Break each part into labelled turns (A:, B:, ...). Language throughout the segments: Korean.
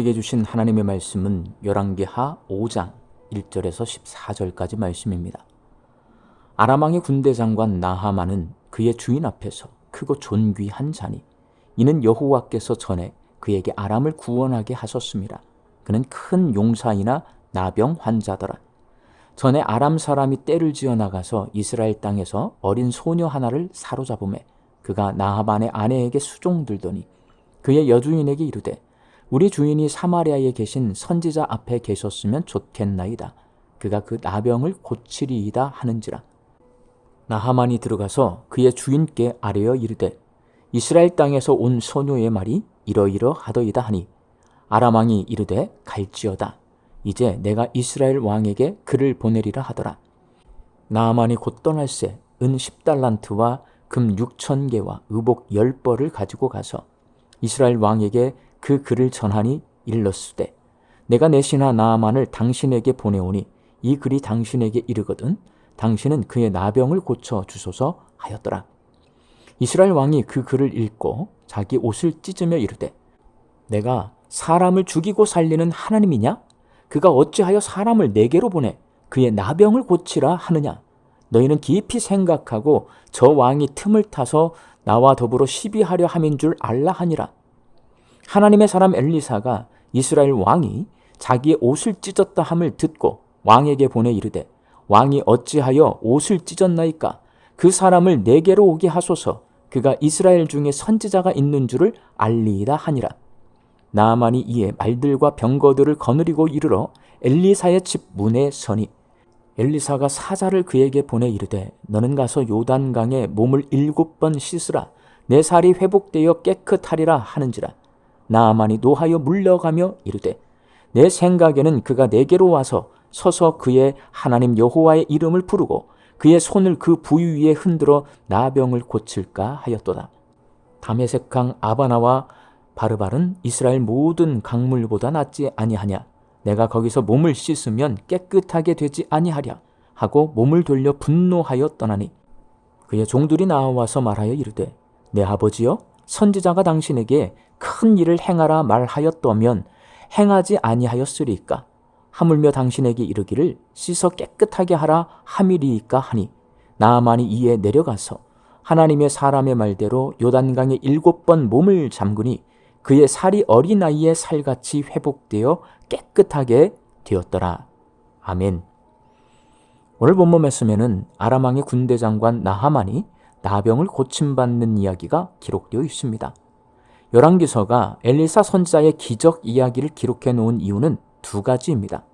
A: 우리에게 주신 하나님의 말씀은 열왕기하 5장 1절에서 14절까지 말씀입니다. 아람왕의 군대 장관 나하만은 그의 주인 앞에서 크고 존귀한 자니 이는 여호와께서 전에 그에게 아람을 구원하게 하셨습니다. 그는 큰 용사이나 나병 환자더라. 전에 아람 사람이 떼를 지어 나가서 이스라엘 땅에서 어린 소녀 하나를 사로잡음에 그가 나하만의 아내에게 수종들더니 그의 여주인에게 이르되 우리 주인이 사마리아에 계신 선지자 앞에 계셨으면 좋겠나이다. 그가 그 나병을 고치리이다 하는지라. 나하만이 들어가서 그의 주인께 아뢰어 이르되 이스라엘 땅에서 온 소녀의 말이 이러이러 하더이다 하니 아람 왕이 이르되 갈지어다. 이제 내가 이스라엘 왕에게 그를 보내리라 하더라. 나하만이 곧 떠날새 은 10달란트와 금 6천 개와 의복 10벌을 가지고 가서 이스라엘 왕에게 그 글을 전하니 일렀으되 내가 내 신하 나아만을 당신에게 보내오니 이 글이 당신에게 이르거든 당신은 그의 나병을 고쳐 주소서 하였더라. 이스라엘 왕이 그 글을 읽고 자기 옷을 찢으며 이르되 내가 사람을 죽이고 살리는 하나님이냐? 그가 어찌하여 사람을 내게로 보내 그의 나병을 고치라 하느냐? 너희는 깊이 생각하고 저 왕이 틈을 타서 나와 더불어 시비하려 함인 줄 알라 하니라. 하나님의 사람 엘리사가 이스라엘 왕이 자기의 옷을 찢었다 함을 듣고 왕에게 보내 이르되 왕이 어찌하여 옷을 찢었나이까? 그 사람을 내게로 오게 하소서. 그가 이스라엘 중에 선지자가 있는 줄을 알리이다 하니라. 나아만이 이에 말들과 병거들을 거느리고 이르러 엘리사의 집 문에 서니 엘리사가 사자를 그에게 보내 이르되 너는 가서 요단강에 몸을 일곱 번 씻으라. 내 살이 회복되어 깨끗하리라 하는지라 나아만이 노하여 물러가며 이르되 내 생각에는 그가 내게로 와서 서서 그의 하나님 여호와의 이름을 부르고 그의 손을 그 부위 위에 흔들어 나병을 고칠까 하였도다. 다메섹강 아바나와 바르발은 이스라엘 모든 강물보다 낫지 아니하냐. 내가 거기서 몸을 씻으면 깨끗하게 되지 아니하랴 하고 몸을 돌려 분노하여 떠나니 그의 종들이 나와서 말하여 이르되 내 아버지여 선지자가 당신에게 큰 일을 행하라 말하였더면 행하지 아니하였으리까 하물며 당신에게 이르기를 씻어 깨끗하게 하라 함이리이까 하니 나아만이 이에 내려가서 하나님의 사람의 말대로 요단강에 일곱 번 몸을 잠그니 그의 살이 어린아이의 살같이 회복되어 깨끗하게 되었더라. 아멘. 오늘 본문 말씀에는 아람왕의 군대 장관 나하만이 나병을 고침받는 이야기가 기록되어 있습니다. 열왕기서가 엘리사 선지자의 기적 이야기를 기록해 놓은 이유는 두 가지입니다.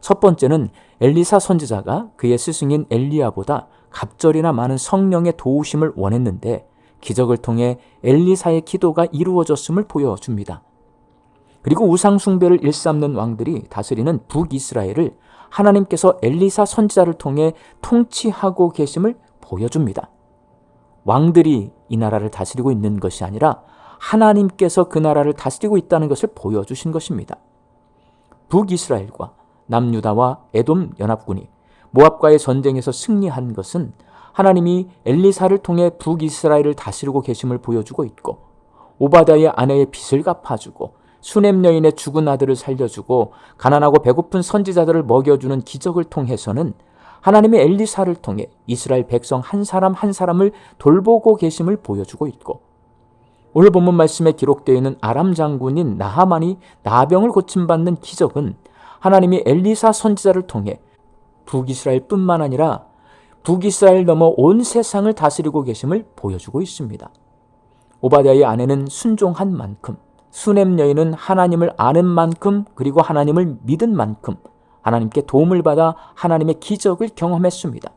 A: 첫 번째는 엘리사 선지자가 그의 스승인 엘리야보다 갑절이나 많은 성령의 도우심을 원했는데 기적을 통해 엘리사의 기도가 이루어졌음을 보여줍니다. 그리고 우상숭배를 일삼는 왕들이 다스리는 북이스라엘을 하나님께서 엘리사 선지자를 통해 통치하고 계심을 보여줍니다. 왕들이 이 나라를 다스리고 있는 것이 아니라 하나님께서 그 나라를 다스리고 있다는 것을 보여주신 것입니다. 북이스라엘과 남유다와 에돔 연합군이 모압과의 전쟁에서 승리한 것은 하나님이 엘리사를 통해 북이스라엘을 다스리고 계심을 보여주고 있고 오바다의 아내의 빚을 갚아주고 수넴 여인의 죽은 아들을 살려주고 가난하고 배고픈 선지자들을 먹여주는 기적을 통해서는 하나님의 엘리사를 통해 이스라엘 백성 한 사람 한 사람을 돌보고 계심을 보여주고 있고 오늘 본문 말씀에 기록되어 있는 아람 장군인 나하만이 나병을 고침받는 기적은 하나님이 엘리사 선지자를 통해 북이스라엘뿐만 아니라 북이스라엘 넘어 온 세상을 다스리고 계심을 보여주고 있습니다. 오바댜의 아내는 순종한 만큼 수넴 여인은 하나님을 아는 만큼 그리고 하나님을 믿은 만큼 하나님께 도움을 받아 하나님의 기적을 경험했습니다.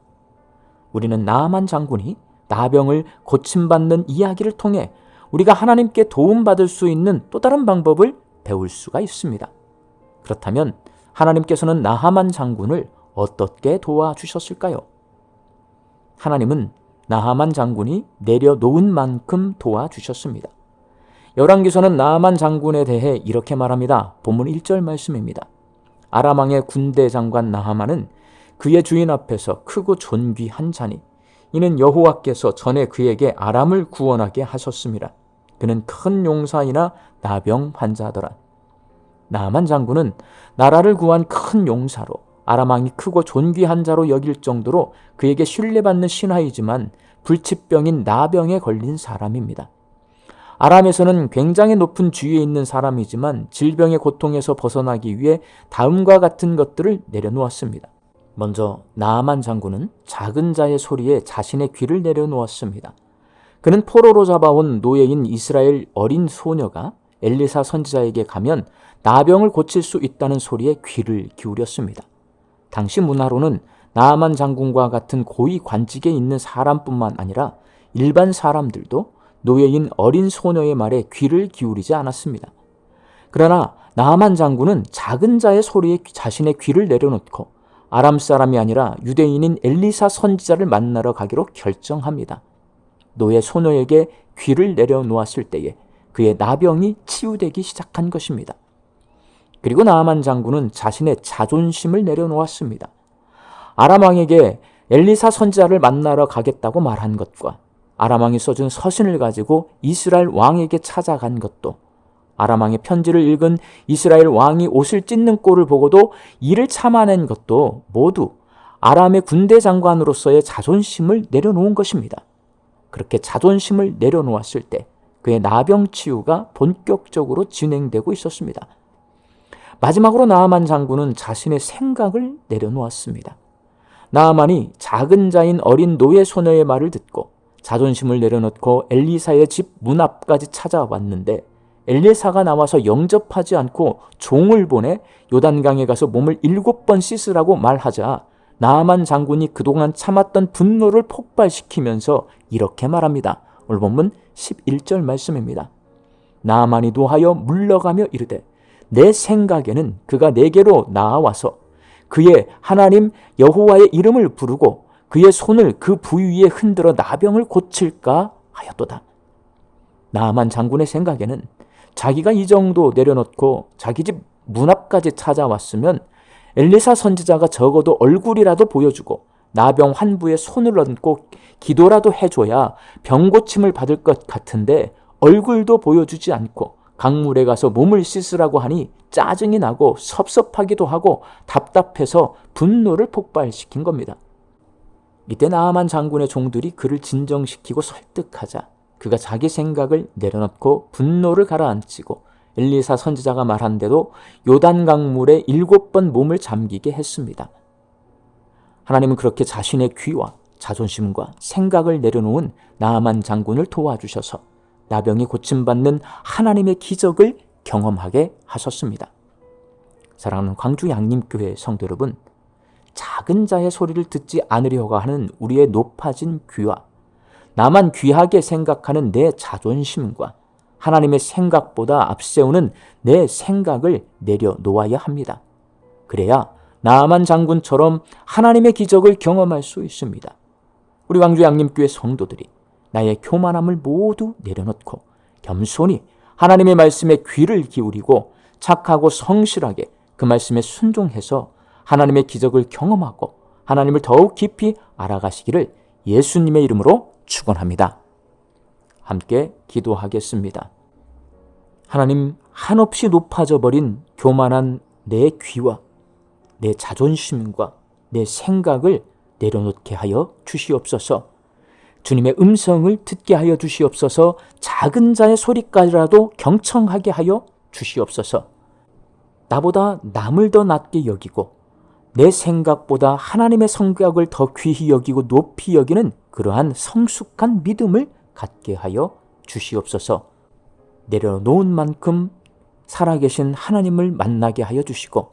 A: 우리는 나만 장군이 나병을 고침받는 이야기를 통해 우리가 하나님께 도움받을 수 있는 또 다른 방법을 배울 수가 있습니다. 그렇다면 하나님께서는 나하만 장군을 어떻게 도와주셨을까요? 하나님은 나하만 장군이 내려놓은 만큼 도와주셨습니다. 열왕기서는 나하만 장군에 대해 이렇게 말합니다. 본문 1절 말씀입니다. 아람왕의 군대 장관 나하만은 그의 주인 앞에서 크고 존귀한 자니 이는 여호와께서 전에 그에게 아람을 구원하게 하셨습니다. 그는 큰 용사이나 나병 환자더라. 나만 장군은 나라를 구한 큰 용사로 아람왕이 크고 존귀한 자로 여길 정도로 그에게 신뢰받는 신하이지만 불치병인 나병에 걸린 사람입니다. 아람에서는 굉장히 높은 주위에 있는 사람이지만 질병의 고통에서 벗어나기 위해 다음과 같은 것들을 내려놓았습니다. 먼저 나아만 장군은 작은 자의 소리에 자신의 귀를 내려놓았습니다. 그는 포로로 잡아온 노예인 이스라엘 어린 소녀가 엘리사 선지자에게 가면 나병을 고칠 수 있다는 소리에 귀를 기울였습니다. 당시 문화로는 나아만 장군과 같은 고위 관직에 있는 사람뿐만 아니라 일반 사람들도 노예인 어린 소녀의 말에 귀를 기울이지 않았습니다. 그러나 나아만 장군은 작은 자의 소리에 자신의 귀를 내려놓고 아람 사람이 아니라 유대인인 엘리사 선지자를 만나러 가기로 결정합니다. 노예 소녀에게 귀를 내려놓았을 때에 그의 나병이 치유되기 시작한 것입니다. 그리고 나아만 장군은 자신의 자존심을 내려놓았습니다. 아람 왕에게 엘리사 선지자를 만나러 가겠다고 말한 것과 아람 왕이 써준 서신을 가지고 이스라엘 왕에게 찾아간 것도 아람 왕의 편지를 읽은 이스라엘 왕이 옷을 찢는 꼴을 보고도 이를 참아낸 것도 모두 아람의 군대 장관으로서의 자존심을 내려놓은 것입니다. 그렇게 자존심을 내려놓았을 때 그의 나병 치유가 본격적으로 진행되고 있었습니다. 마지막으로 나아만 장군은 자신의 생각을 내려놓았습니다. 나아만이 작은 자인 어린 노예 소녀의 말을 듣고 자존심을 내려놓고 엘리사의 집 문 앞까지 찾아왔는데 엘리사가 나와서 영접하지 않고 종을 보내 요단강에 가서 몸을 일곱 번 씻으라고 말하자 나아만 장군이 그동안 참았던 분노를 폭발시키면서 이렇게 말합니다. 오늘 본문 11절 말씀입니다. 나아만이 노하여 물러가며 이르되 내 생각에는 그가 내게로 나와서 그의 하나님 여호와의 이름을 부르고 그의 손을 그 부위에 흔들어 나병을 고칠까 하였도다. 나만 장군의 생각에는 자기가 이 정도 내려놓고 자기 집 문 앞까지 찾아왔으면 엘리사 선지자가 적어도 얼굴이라도 보여주고 나병 환부에 손을 얹고 기도라도 해줘야 병 고침을 받을 것 같은데 얼굴도 보여주지 않고 강물에 가서 몸을 씻으라고 하니 짜증이 나고 섭섭하기도 하고 답답해서 분노를 폭발시킨 겁니다. 이때 나아만 장군의 종들이 그를 진정시키고 설득하자 그가 자기 생각을 내려놓고 분노를 가라앉히고 엘리사 선지자가 말한 대로 요단 강물에 일곱 번 몸을 잠기게 했습니다. 하나님은 그렇게 자신의 귀와 자존심과 생각을 내려놓은 나아만 장군을 도와주셔서 나병이 고침받는 하나님의 기적을 경험하게 하셨습니다. 사랑하는 광주 양림교회 성도 여러분, 작은 자의 소리를 듣지 않으려고 하는 우리의 높아진 귀와 나만 귀하게 생각하는 내 자존심과 하나님의 생각보다 앞세우는 내 생각을 내려놓아야 합니다. 그래야 나만 장군처럼 하나님의 기적을 경험할 수 있습니다. 우리 광주 양림교회 성도들이 나의 교만함을 모두 내려놓고 겸손히 하나님의 말씀에 귀를 기울이고 착하고 성실하게 그 말씀에 순종해서 하나님의 기적을 경험하고 하나님을 더욱 깊이 알아가시기를 예수님의 이름으로 축원합니다. 함께 기도하겠습니다. 하나님 한없이 높아져 버린 교만한 내 귀와 내 자존심과 내 생각을 내려놓게 하여 주시옵소서. 주님의 음성을 듣게 하여 주시옵소서. 작은 자의 소리까지라도 경청하게 하여 주시옵소서. 나보다 남을 더 낮게 여기고 내 생각보다 하나님의 성격을 더 귀히 여기고 높이 여기는 그러한 성숙한 믿음을 갖게 하여 주시옵소서. 내려놓은 만큼 살아계신 하나님을 만나게 하여 주시고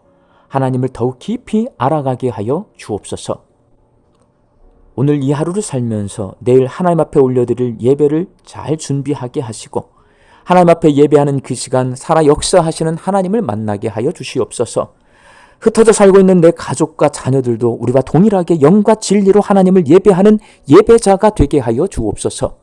A: 하나님을 더욱 깊이 알아가게 하여 주옵소서. 오늘 이 하루를 살면서 내일 하나님 앞에 올려드릴 예배를 잘 준비하게 하시고 하나님 앞에 예배하는 그 시간 살아 역사하시는 하나님을 만나게 하여 주시옵소서. 흩어져 살고 있는 내 가족과 자녀들도 우리와 동일하게 영과 진리로 하나님을 예배하는 예배자가 되게 하여 주옵소서.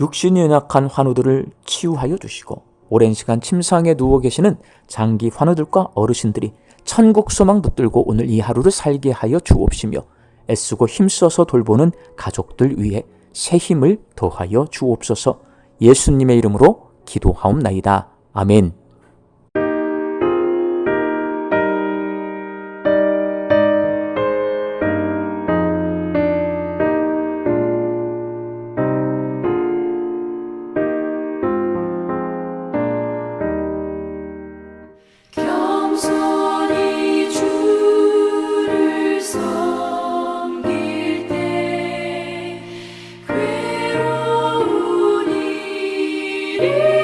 A: 육신이 연약한 환우들을 치유하여 주시고 오랜 시간 침상에 누워 계시는 장기 환우들과 어르신들이 천국 소망 붙들고 오늘 이 하루를 살게 하여 주옵시며 애쓰고 힘써서 돌보는 가족들 위해 새 힘을 더하여 주옵소서 예수님의 이름으로 기도하옵나이다. 아멘. you.